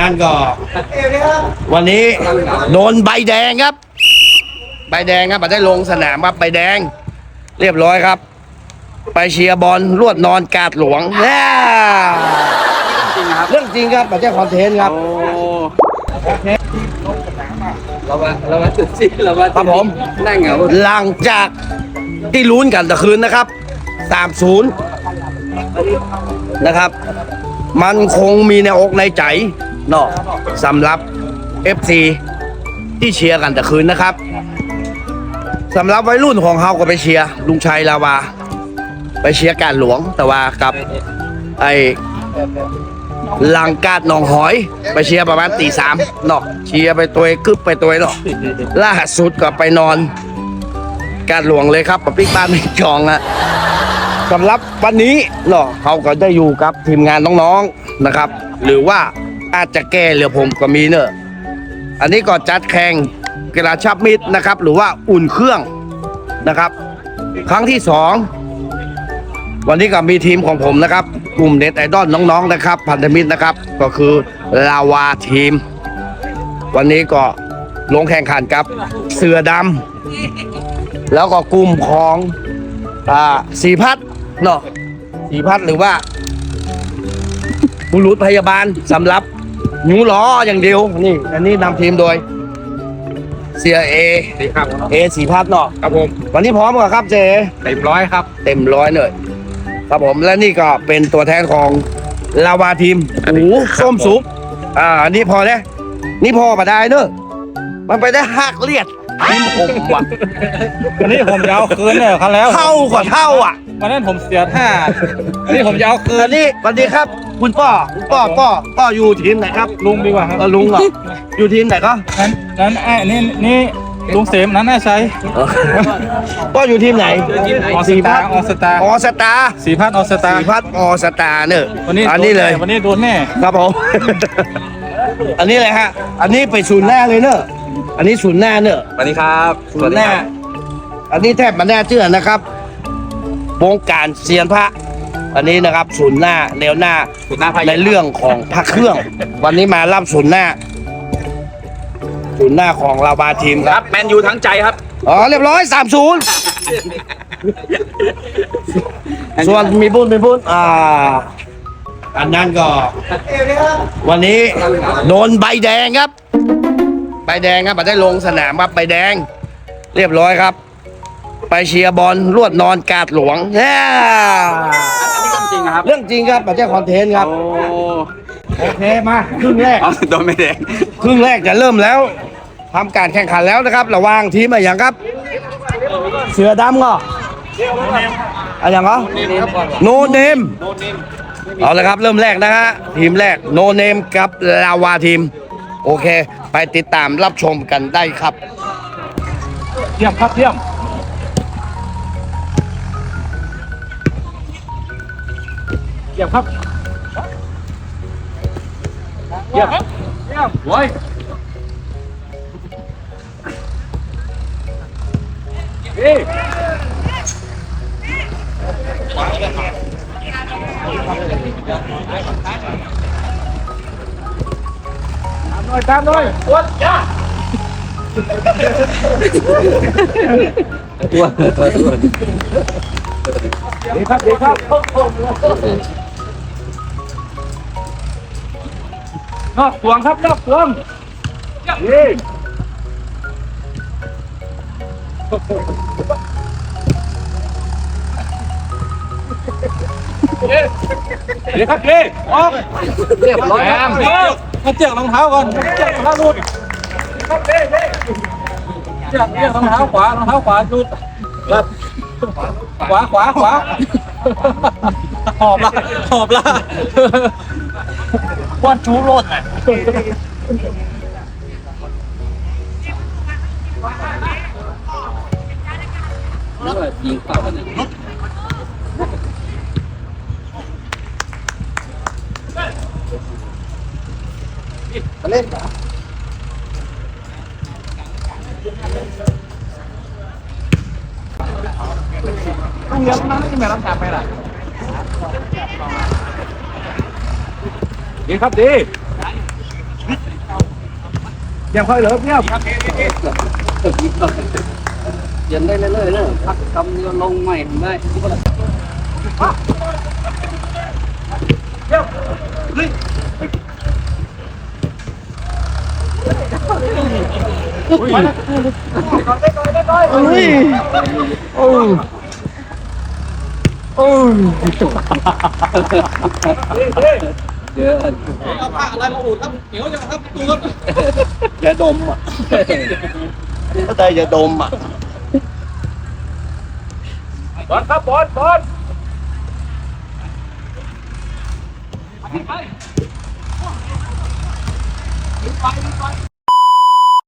นั่นก็ วันนี้โดนใบแดงครับ ใบแดงครับมาได้ลงสนามครับใบแดง เรียบร้อยครับ ไปเชียร์บอลลวดนอนกาดหลวงแน่จริงนะครับเรื่องจริงครับไม่ใช่คอนเทนต์ครับโอ้เราว่าเราว่าสุดจริงเราว่าครับผมนั่งเหงาหลังจากที่ลุ้นกันตะคืนนะครับ3-0นะครับ มันคงมีในอกในใจเนาะสำหรับ FC ที่เชียร์กันแตะคืนนะครับสำหรับวัยรุ่นของเฮาก็ไปเชียร์ลุงชัยลาวา ไปเชียร์การหลวงแต่ว่ากับไอ้ลังกาดหนองหอย ไปเชียร์ประมาณตีสามเนาะเชียร์ไปตัวกึบไปตัวเนาะล่าสุดก็ไปนอน การหลวงเลยครับกับปิ๊กบ้านไม่จองอะสำหรับวันนี้เนาะเขาก็ได้อยู่กับทีมงานน้องๆนะครับ หรือว่า อาจจะแก้เหลือผมก็มีเนอะอันนี้ก็จัดแข่งกีฬาชับมิตรนะครับ หรือว่าอุ่นเครื่องนะครับ ครั้งที่สองวันนี้ก็มีทีมของผมนะครับ กลุ่มเน็ตไอดอลน้องๆนะครับ พันธมิตรนะครับ ก็คือลาวาทีม วันนี้ก็ลงแข่งขันกับเสือดำแล้วก็กลุ่มของอ่าสีพัดเนาะสีพัดหรือว่าบุรุษพยาบาลสำหรับ หนูล้ออย่างเดียวนี่ อันนี้นำทีมโดยเสียเอดีครับเอสีพัดเนาะครับผมวันนี้พร้อมกับครับเจเต็มร้อยครับ เต็มร้อยเลยครับผมและนี่ก็เป็นตัวแทนของลาวาทีมหูส้มสุกอ่าอันนี้พอแล้วนี่พอมาได้เนอะมันไปได้หักเลียดทีมผมว่ะวันนี้ผมจะเอาคืนเนี่ยครั้งแล้วเท่าก่อนเท่าอะวันนั้นผมเสียท่าวันนี้ผมจะเอาคือันนนี้สวัสดีครับ คุณป้อคุณป้อป้อป้ออยู่ทีมไหนครับลุงดีกว่าครับเออลุงเหรออยู่ทีมไหนก็นั้นนั้นไอ้นี่นี่ลุงเสมนั้นน่าใช้ป้ออยู่ทีมไหนออสตาร์ออสตาร์ออสตาร์สีพัดออสตาร์สีพัดออสตาร์เนอะวันนี้อันนี้เลยวันนี้โดนแน่ครับผมอันนี้เลยฮะ อันนี้ไปศูนย์หน้าเลยเนอะอันนี้ศูนย์หน้าเนอะสวัสดีครับศูนย์หน้าอันนี้แทบมาแน่เชื่อนะครับวงการเซียนพระ อันนี้นะครับศูนย์หน้าแนวหน้าคุณหน้าพาในเรื่องของพระเครื่อง วันนี้มารับศูนย์หน้าศูนย์หน้าของลาวาทีมคครัรับบแมนยูทั้งใจครับอ๋อเรียบร้อยสามศูนย์ส่วนมีบุญมีบุญอ่า อันนั้นก็ วันนี้โดนใบแดงครับ ใบแดงครับมาได้ลงสนามครับใบแดง เรียบร้อยครับ ไปเชียร์บอลลวดนอนกาดหลวงแน่อันนี้ จริงนะครับ เรื่องจริงครับไม่ใช่คอนเทนต์ครับ โอ้โอเคมาครึ่งแรก เอาโดนไม่แดงครึ่งแรกจะเริ่มแล้วทำการแข่งขันแล้วนะครับ ระหว่างทีมอะไรอย่างครับ เสือดำก็อะไรอย่างก็โนเนมเอาเลยครับเริ่มแรกนะฮะทีมแรกโนเนมกับลาวาทีม โอเค ไปติดตามรับชมกันได้ครับ เยี่ยมครับเยี่ยม เยี่ยมครับเยี่ยมเยี่ยม นอยตามหน่อยวัดจ้าดีครับรับนอกสวงครับนอกสวงนี่ดีครับดีออกเรียบร้อยครับเดี๋ยวมาเจียกรองเท้าก่อนเจียกรองเท้าลุดครับดีดีเจียกเจียกรองเท้าขวารองเท้าขวาลุดครับขวาขวาขวาหอบละหอบละ วันจูรถอะยิงเปล่ากันเนี่ยต้องเลี้ยงนะที่แม่รับจับไปล่ะ ดีครับดียังค่อยเหลิกเนี่ยเย็นได้เรื่อยๆเลยพักกำเดียวลงใหม่ได้เยอะเอาผ้าอะไรมาอุดครับเหนียวจังครับตูนอย่าดมอะก็ได้ยาดมอะบอลครับบอลบอลไปไป